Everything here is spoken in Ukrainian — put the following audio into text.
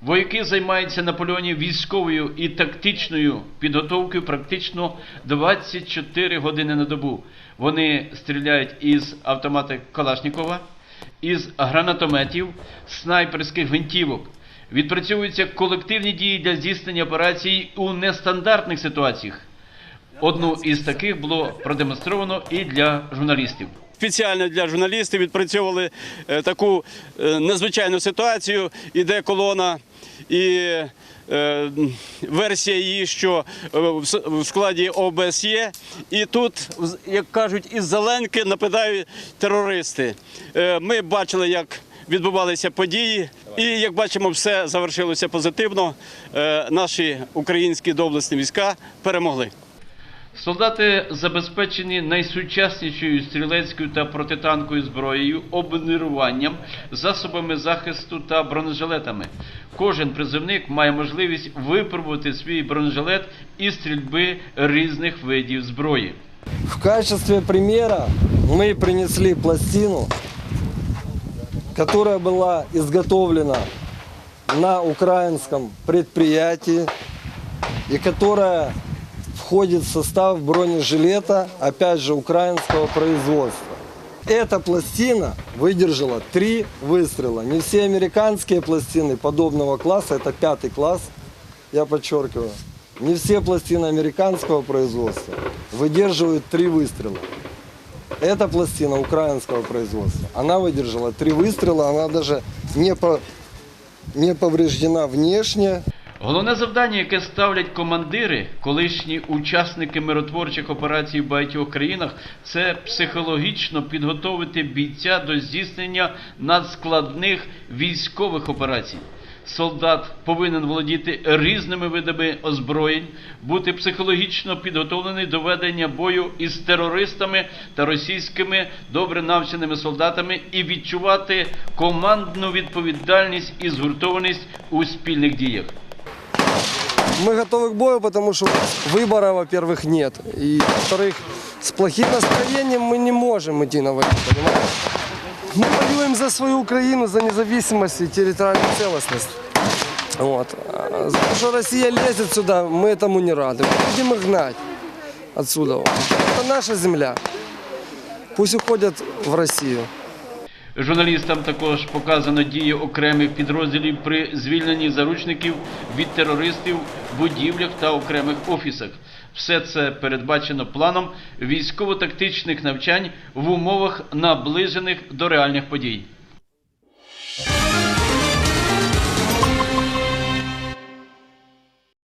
Вояки займаються на полігоні військовою і тактичною підготовкою практично 24 години на добу. Вони стріляють із автомата Калашнікова, із гранатометів, снайперських гвинтівок. Відпрацьовуються колективні дії для здійснення операцій у нестандартних ситуаціях. Одну із таких було продемонстровано і для журналістів. Спеціально для журналістів відпрацьовували е, таку е, незвичайну ситуацію. Іде колона і е, версія її, що в складі ОБСЄ. І тут, як кажуть, із зеленки нападають терористи. Ми бачили, як відбувалися події, і як бачимо, все завершилося позитивно. Наші українські доблесні війська перемогли. Солдати забезпечені найсучаснішою стрілецькою та протитанковою зброєю, обмундируванням, засобами захисту та бронежилетами. Кожен призовник має можливість випробувати свій бронежилет і стрільби різних видів зброї. В качестве примера мы принесли пластину, которая была изготовлена на украинском предприятии и которая входит в состав бронежилета, опять же, украинского производства. Эта пластина выдержала три выстрела. Не все американские пластины подобного класса, это пятый класс, я подчеркиваю, не все пластины американского производства выдерживают три выстрела. Эта пластина украинского производства, она выдержала три выстрела, она даже не, по- не повреждена внешне, Головне завдання, яке ставлять командири, колишні учасники миротворчих операцій в багатьох країнах, це психологічно підготовити бійця до здійснення надскладних військових операцій. Солдат повинен володіти різними видами озброєнь, бути психологічно підготовлений до ведення бою із терористами та російськими добре навченими солдатами і відчувати командну відповідальність і згуртованість у спільних діях Мы готовы к бою, потому что выбора, во-первых, нет. И, во-вторых, с плохим настроением мы не можем идти на войну, понимаете? Мы воюем за свою Украину, за независимость и территориальную целостность. Вот. А За то, что Россия лезет сюда, мы этому не рады. Мы будем их гнать отсюда. Это наша земля. Пусть уходят в Россию. Журналістам також показано дії окремих підрозділів при звільненні заручників від терористів, будівлях та окремих офісах. Все це передбачено планом військово-тактичних навчань в умовах наближених до реальних подій.